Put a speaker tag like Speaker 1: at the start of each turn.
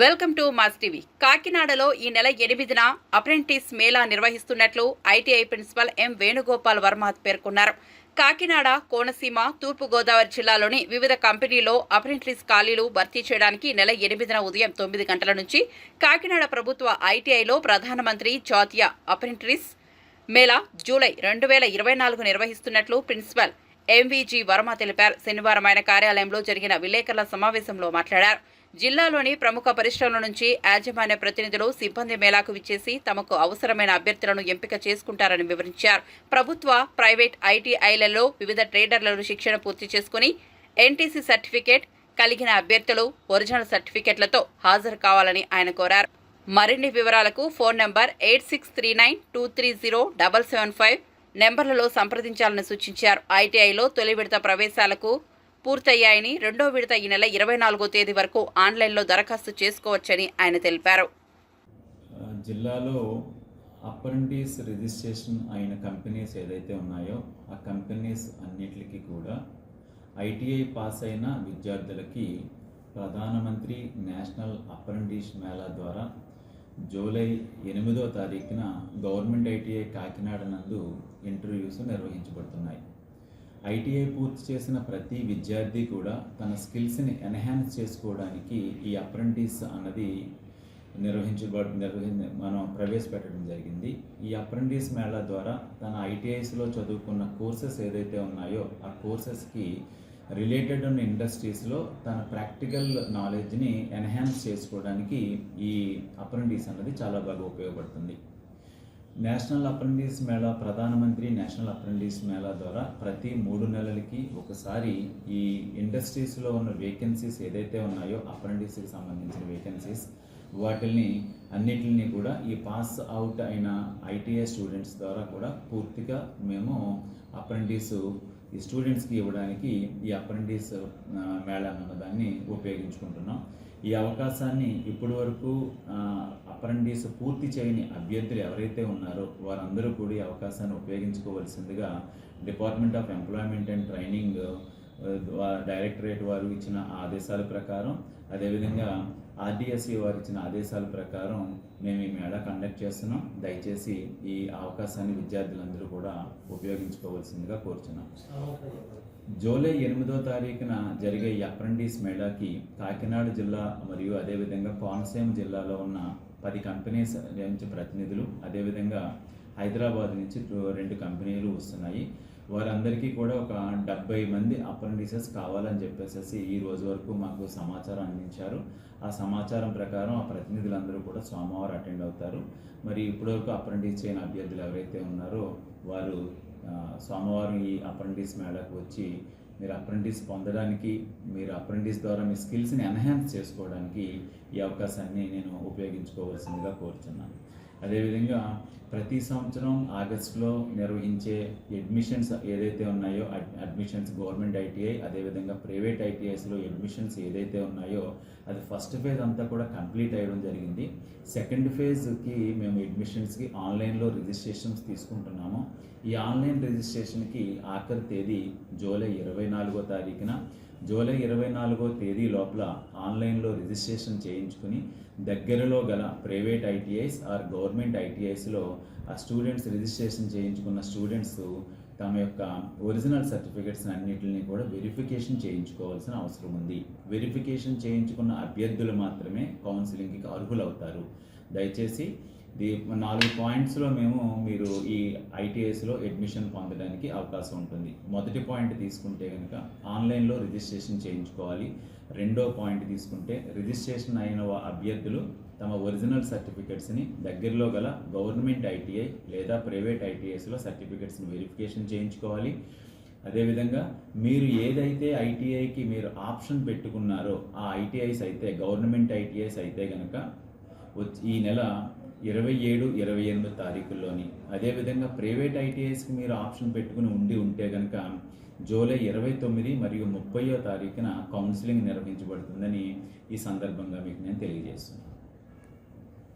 Speaker 1: Welcome to mass TV. కాకినాడలో ఈ నెల ఎనిమిదిన అప్రెంటిస్ మేళా నిర్వహిస్తున్నట్లు ITI principal M Venugopal Varma పేర్కొన్నారు. కాకినాడ కోనసీమ తూర్పుగోదావరి జిల్లాలోని వివిధ కంపెనీలో అప్రెంటిస్ ఖాళీలు భర్తీ చేయడానికి నెల ఎనిమిదిన ఉదయం తొమ్మిది గంటల నుంచి కాకినాడ ప్రభుత్వ ఐటీఐలో ప్రధానమంత్రి జాతీయ అప్రెంటిస్ మేళా జూలై రెండు వేల ఇరవై నాలుగు నిర్వహిస్తున్నట్లు ప్రిన్సిపల్ ఎంవీజీ వర్మ తెలిపారు. శనివారం ఆయన కార్యాలయంలో జరిగిన విలేకరుల సమావేశంలో మాట్లాడారు. జిల్లాలోని ప్రముఖ పరిశ్రమల నుంచి యాజమాన్య ప్రతినిధులు సిబ్బంది మేళాకు విచ్చేసి తమకు అవసరమైన అభ్యర్థులను ఎంపిక చేసుకుంటారని వివరించారు. ప్రభుత్వ ప్రైవేట్ ఐటీఐలలో వివిధ ట్రేడర్లను శిక్షణ పూర్తి చేసుకుని ఎన్టీసీ సర్టిఫికేట్ కలిగిన అభ్యర్థులు ఒరిజినల్ సర్టిఫికెట్లతో హాజరు కావాలని ఆయన కోరారు. మరిన్ని వివరాలకు phone number eight six three nine two three zero double seven five నెంబర్లలో సంప్రదించాలని సూచించారు. ఐటీఐలో తొలి విడత ప్రవేశాలకు పూర్తయ్యాయని రెండో విడత ఈ నెల ఇరవై నాలుగో తేదీ వరకు ఆన్లైన్లో దరఖాస్తు చేసుకోవచ్చని ఆయన తెలిపారు.
Speaker 2: జిల్లాలో అప్రెంటిస్ రిజిస్ట్రేషన్ అయిన కంపెనీస్ ఏదైతే ఉన్నాయో ఆ కంపెనీస్ అన్నిటికీ కూడా ఐటీఐ పాస్ అయిన విద్యార్థులకి ప్రధానమంత్రి నేషనల్ అప్రెంటిస్ మేళా ద్వారా జూలై ఎనిమిదో తారీఖున గవర్నమెంట్ ఐటీఐ కాకినాడ నందు ఇంటర్వ్యూస్ నిర్వహించబడుతున్నాయి. ఐటీఐ పూర్తి చేసిన ప్రతి విద్యార్థి కూడా తన స్కిల్స్ని ఎన్హాన్స్ చేసుకోవడానికి ఈ అప్రెంటిస్ అన్నది నిర్వహించబడి నిర్వహి మనం ప్రవేశపెట్టడం జరిగింది. ఈ అప్రెంటిస్ మేళా ద్వారా తన ఐటీఐస్లో చదువుకున్న కోర్సెస్ ఏదైతే ఉన్నాయో ఆ కోర్సెస్కి రిలేటెడ్ ఉన్న ఇండస్ట్రీస్లో తన ప్రాక్టికల్ నాలెడ్జ్ని ఎన్హాన్స్ చేసుకోవడానికి ఈ అప్రెంటిస్ అన్నది చాలా బాగా ఉపయోగపడుతుంది. నేషనల్ అప్రెంటిస్ మేళా ప్రధానమంత్రి నేషనల్ అప్రెంటిస్ మేళా ద్వారా ప్రతి మూడు నెలలకి ఒకసారి ఈ ఇండస్ట్రీస్లో ఉన్న వేకెన్సీస్ ఏదైతే ఉన్నాయో అప్రెంటిస్కి సంబంధించిన వేకెన్సీస్ వాటిల్ని అన్నిటిని కూడా ఈ పాస్ అవుట్ అయిన ఐటీఐ స్టూడెంట్స్ ద్వారా కూడా పూర్తిగా మేము అప్రెంటిస్ ఈ స్టూడెంట్స్కి ఇవ్వడానికి ఈ అప్రెంటిస్ మేళా అన్న దాన్ని ఉపయోగించుకుంటున్నాం. ఈ అవకాశాన్ని ఇప్పటి వరకు అప్రెంటిస్ పూర్తి చేయని అభ్యర్థులు ఎవరైతే ఉన్నారో వారందరూ కూడా ఈ అవకాశాన్ని ఉపయోగించుకోవలసిందిగా department of employment and training directorate వారు ఇచ్చిన ఆదేశాల ప్రకారం అదేవిధంగా ఆర్డిఎస్సి వారు ఇచ్చిన ఆదేశాల ప్రకారం మేము ఈ మేళా కండక్ట్ చేస్తున్నాం. దయచేసి ఈ అవకాశాన్ని విద్యార్థులందరూ కూడా ఉపయోగించుకోవాల్సిందిగా కోరుచున్నాం. జూలై ఎనిమిదో తారీఖున జరిగే ఈ అప్రెంటిస్ మేళాకి కాకినాడ జిల్లా మరియు అదేవిధంగా కోనసీమ జిల్లాలో ఉన్న పది కంపెనీస్ నుంచి ప్రతినిధులు అదేవిధంగా హైదరాబాద్ నుంచి రెండు కంపెనీలు వస్తున్నాయి. వారందరికీ కూడా ఒక డెబ్బై మంది అప్రెంటిసెస్ కావాలని చెప్పేసి ఈ రోజు వరకు మాకు సమాచారం అందించారు. ఆ సమాచారం ప్రకారం ఆ ప్రతినిధులందరూ కూడా సోమవారం అటెండ్ అవుతారు. మరి ఇప్పటివరకు అప్రెంటిస్ చేయని అభ్యర్థులు ఎవరైతే ఉన్నారో వారు స్వామివారు సోమవారం ఈ అప్రెంటిస్ మేళకు వచ్చి మీరు అప్రెంటిస్ పొందడానికి మీరు అప్రెంటిస్ ద్వారా మీ స్కిల్స్ని ఎన్హాన్స్ చేసుకోవడానికి ఈ అవకాశాన్ని నేను ఉపయోగించుకోవాల్సిందిగా కోరుతున్నాను అదేవిధంగా ప్రతి సంవత్సరం ఆగస్టులో నిర్వహించే అడ్మిషన్స్ ఏదైతే ఉన్నాయో అడ్- అడ్మిషన్స్ గవర్నమెంట్ ఐటీఐ అదేవిధంగా ప్రైవేట్ ఐటీఐస్లో అడ్మిషన్స్ ఏదైతే ఉన్నాయో అది ఫస్ట్ ఫేజ్ అంతా కూడా కంప్లీట్ అయ్యడం జరిగింది. సెకండ్ ఫేజ్కి మేము అడ్మిషన్స్కి ఆన్లైన్లో రిజిస్ట్రేషన్స్ తీసుకుంటున్నాము. ఈ ఆన్లైన్ రిజిస్ట్రేషన్కి ఆఖరి తేదీ జూలై ఇరవై నాలుగో తారీఖున. జూలై ఇరవై నాలుగో తేదీ లోపల ఆన్లైన్లో రిజిస్ట్రేషన్ చేయించుకుని దగ్గరలో గల ప్రైవేట్ ఐటీఐస్ ఆర్ గవర్నమెంట్ ఐటీఐస్లో ఆ స్టూడెంట్స్ రిజిస్ట్రేషన్ చేయించుకున్న స్టూడెంట్స్ తమ యొక్క ఒరిజినల్ సర్టిఫికెట్స్ అన్నిటిని కూడా వెరిఫికేషన్ చేయించుకోవాల్సిన అవసరం ఉంది. వెరిఫికేషన్ చేయించుకున్న అభ్యర్థులు మాత్రమే కౌన్సిలింగ్కి అర్హులవుతారు. దయచేసి ది నాలుగు పాయింట్స్లో మేము మీరు ఈ ఐటీఎస్లో అడ్మిషన్ పొందడానికి అవకాశం ఉంటుంది. మొదటి పాయింట్ తీసుకుంటే కనుక ఆన్లైన్లో రిజిస్ట్రేషన్ చేయించుకోవాలి. రెండో పాయింట్ తీసుకుంటే రిజిస్ట్రేషన్ అయిన అభ్యర్థులు తమ ఒరిజినల్ సర్టిఫికెట్స్ని దగ్గరలో గల గవర్నమెంట్ ఐటీఐ లేదా ప్రైవేట్ ఐటీఐస్లో సర్టిఫికెట్స్ని వెరిఫికేషన్ చేయించుకోవాలి. అదేవిధంగా మీరు ఏదైతే ఐటీఐకి మీరు ఆప్షన్ పెట్టుకున్నారో ఆ ఐటీఐస్ అయితే గవర్నమెంట్ ఐటీఐస్ అయితే కనుక వచ్చి ఈ నెల ఇరవై ఏడు ఇరవై ఎనిమిది తారీఖుల్లోని. అదేవిధంగా ప్రైవేట్ ఐటీఐస్కి మీరు ఆప్షన్ పెట్టుకుని ఉండి ఉంటే కనుక జూలై ఇరవై తొమ్మిది మరియు ముప్పయో తారీఖున కౌన్సిలింగ్ నిర్వహించబడుతుందని ఈ సందర్భంగా మీకు నేను తెలియజేస్తున్నాను.